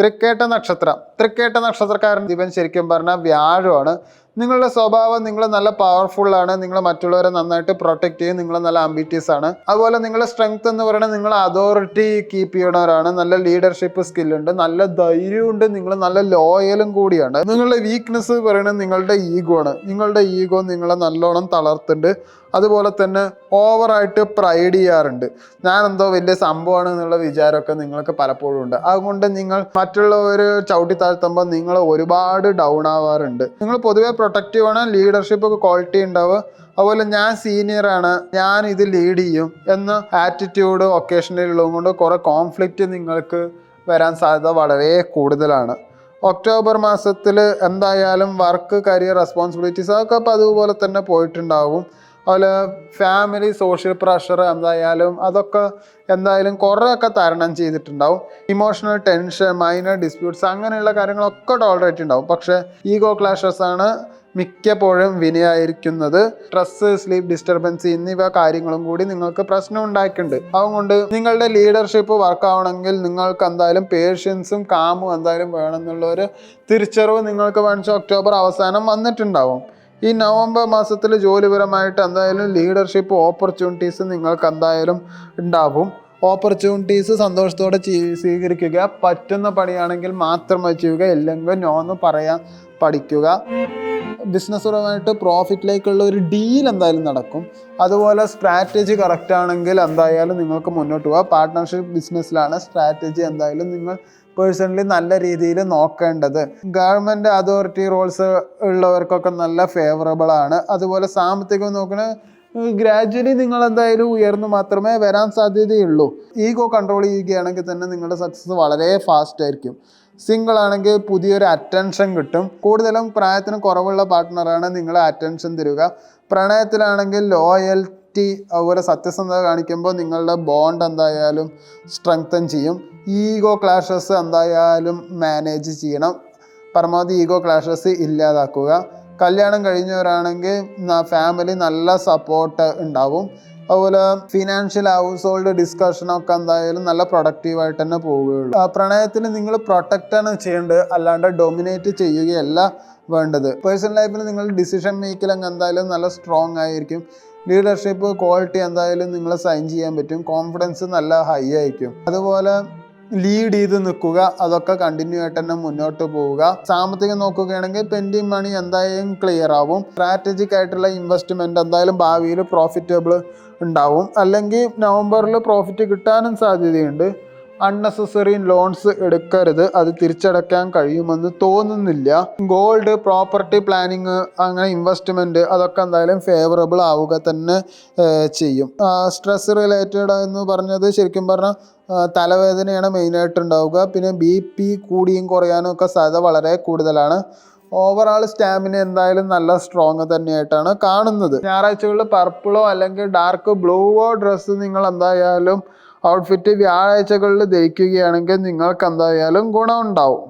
തൃക്കേട്ട നക്ഷത്രം. തൃക്കേട്ട നക്ഷത്രക്കാരൻ ദിവൻ ശരിക്കും പറഞ്ഞാൽ വ്യാഴമാണ്. നിങ്ങളുടെ സ്വഭാവം നിങ്ങൾ നല്ല പവർഫുൾ ആണ്. നിങ്ങൾ മറ്റുള്ളവരെ നന്നായിട്ട് പ്രൊട്ടക്ട് ചെയ്യും. നിങ്ങൾ നല്ല ആംബിറ്റീസ് ആണ്. അതുപോലെ നിങ്ങളുടെ സ്ട്രെങ്ത് എന്ന് പറയുന്നത് നിങ്ങൾ അതോറിറ്റി കീപ്പ് ചെയ്യണവരാണ് നല്ല ലീഡർഷിപ്പ് സ്കില്ലുണ്ട് നല്ല ധൈര്യമുണ്ട് നിങ്ങൾ നല്ല ലോയലും കൂടിയാണ്. നിങ്ങളുടെ വീക്ക്നെസ് പറയുന്നത് നിങ്ങളുടെ ഈഗോ ആണ്. നിങ്ങളുടെ ഈഗോ നിങ്ങളെ നല്ലോണം തളർത്തുണ്ട് അതുപോലെ തന്നെ ഓവറായിട്ട് പ്രൈഡ് ചെയ്യാറുണ്ട്. ഞാൻ എന്തോ വലിയ സംഭവമാണ് എന്നുള്ള വിചാരമൊക്കെ നിങ്ങൾക്ക് പലപ്പോഴും ഉണ്ട്. അതുകൊണ്ട് നിങ്ങൾ മറ്റുള്ളവർ ചവിട്ടി താഴ്ത്തുമ്പോൾ നിങ്ങൾ ഒരുപാട് ഡൗൺ ആവാറുണ്ട്. നിങ്ങൾ പൊതുവെ പ്രൊട്ടക്റ്റീവ് ആണ് ലീഡർഷിപ്പ് ക്വാളിറ്റി ഉണ്ടാവുക അതുപോലെ ഞാൻ സീനിയർ ആണ് ഞാൻ ഇത് ലീഡ് ചെയ്യും എന്ന ആറ്റിറ്റ്യൂഡ് ഒക്കേഷനിൽ ഉള്ളത് കൊണ്ട് കുറേ കോൺഫ്ലിക്റ്റ് നിങ്ങൾക്ക് വരാൻ സാധ്യത വളരെ കൂടുതലാണ്. ഒക്ടോബർ മാസത്തിൽ എന്തായാലും വർക്ക് കരിയർ റെസ്പോൺസിബിലിറ്റീസ് അതൊക്കെ അപ്പോൾ അതുപോലെ തന്നെ പോയിട്ടുണ്ടാവും അതുപോലെ ഫാമിലി സോഷ്യൽ പ്രഷർ എന്തായാലും അതൊക്കെ എന്തായാലും കുറേയൊക്കെ തരണം ചെയ്തിട്ടുണ്ടാവും. ഇമോഷണൽ ടെൻഷൻ മൈനർ ഡിസ്പ്യൂട്ട്സ് അങ്ങനെയുള്ള കാര്യങ്ങളൊക്കെ ടോളറേറ്റ് ഉണ്ടാവും. പക്ഷേ ഈഗോ ക്ലാഷസ് ആണ് മിക്കപ്പോഴും വിനയായിരിക്കുന്നത്. സ്ട്രെസ് സ്ലീപ്പ് ഡിസ്റ്റർബൻസ് എന്നിവ കാര്യങ്ങളും കൂടി നിങ്ങൾക്ക് പ്രശ്നം ഉണ്ടാക്കിയിട്ടുണ്ട് അതുകൊണ്ട് നിങ്ങളുടെ ലീഡർഷിപ്പ് വർക്കാവണമെങ്കിൽ നിങ്ങൾക്ക് എന്തായാലും പേഷ്യൻസും കാമും എന്തായാലും വേണമെന്നുള്ള ഒരു തിരിച്ചറിവ് നിങ്ങൾക്ക് വേണിച്ച ഒക്ടോബർ അവസാനം വന്നിട്ടുണ്ടാവും. ഈ നവംബർ മാസത്തിൽ ജോലിപരമായിട്ട് എന്തായാലും ലീഡർഷിപ്പ് ഓപ്പർച്യൂണിറ്റീസ് നിങ്ങൾക്ക് എന്തായാലും ഉണ്ടാവും. ഓപ്പർച്യൂണിറ്റീസ് സന്തോഷത്തോടെ സ്വീകരിക്കുക. പറ്റുന്ന പണിയാണെങ്കിൽ മാത്രം ചെയ്യുക. ഇല്ലെങ്കിൽ നോ എന്ന് പറയാൻ പഠിക്കുക. ബിസിനസ്സുപരമായിട്ട് പ്രോഫിറ്റിലേക്കുള്ള ഒരു ഡീൽ എന്തായാലും നടക്കും. അതുപോലെ സ്ട്രാറ്റജി കറക്റ്റ് ആണെങ്കിൽ എന്തായാലും നിങ്ങൾക്ക് മുന്നോട്ട് പോകാം. പാർട്ട്ണർഷിപ്പ് ബിസിനസ്സിലാണ് സ്ട്രാറ്റജി എന്തായാലും നിങ്ങൾ പേഴ്സണലി നല്ല രീതിയിൽ നോക്കേണ്ടത്. ഗവൺമെന്റ് അതോറിറ്റി റോൾസ് ഉള്ളവർക്കൊക്കെ നല്ല ഫേവറബിൾ ആണ്. അതുപോലെ സാമ്പത്തികം നോക്കണ ഗ്രാജ്വലി നിങ്ങൾ എന്തായാലും ഉയർന്നു മാത്രമേ വരാൻ സാധ്യതയുള്ളൂ. ഈഗോ കൺട്രോൾ ചെയ്യുകയാണെങ്കിൽ തന്നെ നിങ്ങളുടെ സക്സസ് വളരെ ഫാസ്റ്റ് ആയിരിക്കും. സിംഗിൾ ആണെങ്കിൽ പുതിയൊരു അറ്റൻഷൻ കിട്ടും. കൂടുതലും പ്രായത്തിന് കുറവുള്ള പാർട്ട്ണറാണ് നിങ്ങളെ അറ്റൻഷൻ തരിക. പ്രണയത്തിലാണെങ്കിൽ ലോയൽറ്റി അതുപോലെ സത്യസന്ധത കാണിക്കുമ്പോൾ നിങ്ങളുടെ ബോണ്ട് എന്തായാലും സ്ട്രെങ്തൻ ചെയ്യും. ഈഗോ ക്ലാഷസ് എന്തായാലും മാനേജ് ചെയ്യണം. പരമാവധി ഈഗോ ക്ലാഷസ് ഇല്ലാതാക്കുക. കല്യാണം കഴിഞ്ഞവരാണെങ്കിൽ ഫാമിലി നല്ല സപ്പോർട്ട് ഉണ്ടാവും. അതുപോലെ ഫിനാൻഷ്യൽ ഹൗസ് ഹോൾഡ് ഡിസ്കഷനൊക്കെ എന്തായാലും നല്ല പ്രൊഡക്റ്റീവായിട്ട് തന്നെ പോവുകയുള്ളൂ. ആ, പ്രണയത്തിൽ നിങ്ങൾ പ്രൊട്ടക്റ്റാണ് ചെയ്യേണ്ടത്. അല്ലാണ്ട് ഡൊമിനേറ്റ് ചെയ്യുകയല്ല വേണ്ടത്. പേഴ്സണൽ ലൈഫിൽ നിങ്ങൾ ഡിസിഷൻ മേക്കിലങ്ങ് എന്തായാലും നല്ല സ്ട്രോങ് ആയിരിക്കും. ലീഡർഷിപ്പ് ക്വാളിറ്റി എന്തായാലും നിങ്ങൾ സൈൻ ചെയ്യാൻ പറ്റും. കോൺഫിഡൻസ് നല്ല ഹൈ ആയിരിക്കും. അതുപോലെ ലീഡ് ചെയ്ത് നിൽക്കുക അതൊക്കെ കണ്ടിന്യൂ ആയിട്ട് തന്നെ മുന്നോട്ട് പോവുക. സാമ്പത്തികം നോക്കുകയാണെങ്കിൽ പെൻഡിങ് മണി എന്തായാലും ക്ലിയർ ആവും. സ്ട്രാറ്റജിക് ആയിട്ടുള്ള ഇൻവെസ്റ്റ്മെന്റ് എന്തായാലും ഭാവിയിൽ പ്രോഫിറ്റബിൾ ഉണ്ടാവും. അല്ലെങ്കിൽ നവംബറിൽ പ്രോഫിറ്റ് കിട്ടാനും സാധ്യതയുണ്ട്. അൺനെസസറി ലോൺസ് എടുക്കരുത്. അത് തിരിച്ചടക്കാൻ കഴിയുമെന്ന് തോന്നുന്നില്ല. ഗോൾഡ് പ്രോപ്പർട്ടി പ്ലാനിങ് അങ്ങനെ ഇൻവെസ്റ്റ്മെന്റ് അതൊക്കെ എന്തായാലും ഫേവറബിൾ ആവുക തന്നെ ചെയ്യും. സ്ട്രെസ് റിലേറ്റഡ് എന്ന് പറഞ്ഞത് ശരിക്കും പറഞ്ഞാൽ തലവേദനയാണ് മെയിനായിട്ട് ഉണ്ടാവുക പിന്നെ ബി പി കൂടിയും കുറയാനും ഒക്കെ സാധ്യത വളരെ കൂടുതലാണ്. ഓവറോൾ സ്റ്റാമിന എന്തായാലും നല്ല സ്ട്രോങ് തന്നെയായിട്ടാണ് കാണുന്നത്. ഞായറാഴ്ചകളിൽ പർപ്പിളോ അല്ലെങ്കിൽ ഡാർക്ക് ബ്ലൂവോ ഡ്രസ്സ് നിങ്ങൾ എന്തായാലും ഔട്ട്ഫിറ്റ് വ്യാഴാഴ്ചകളിൽ ധരിക്കുകയാണെങ്കിൽ നിങ്ങൾക്ക് എന്തായാലും ഗുണമുണ്ടാവും.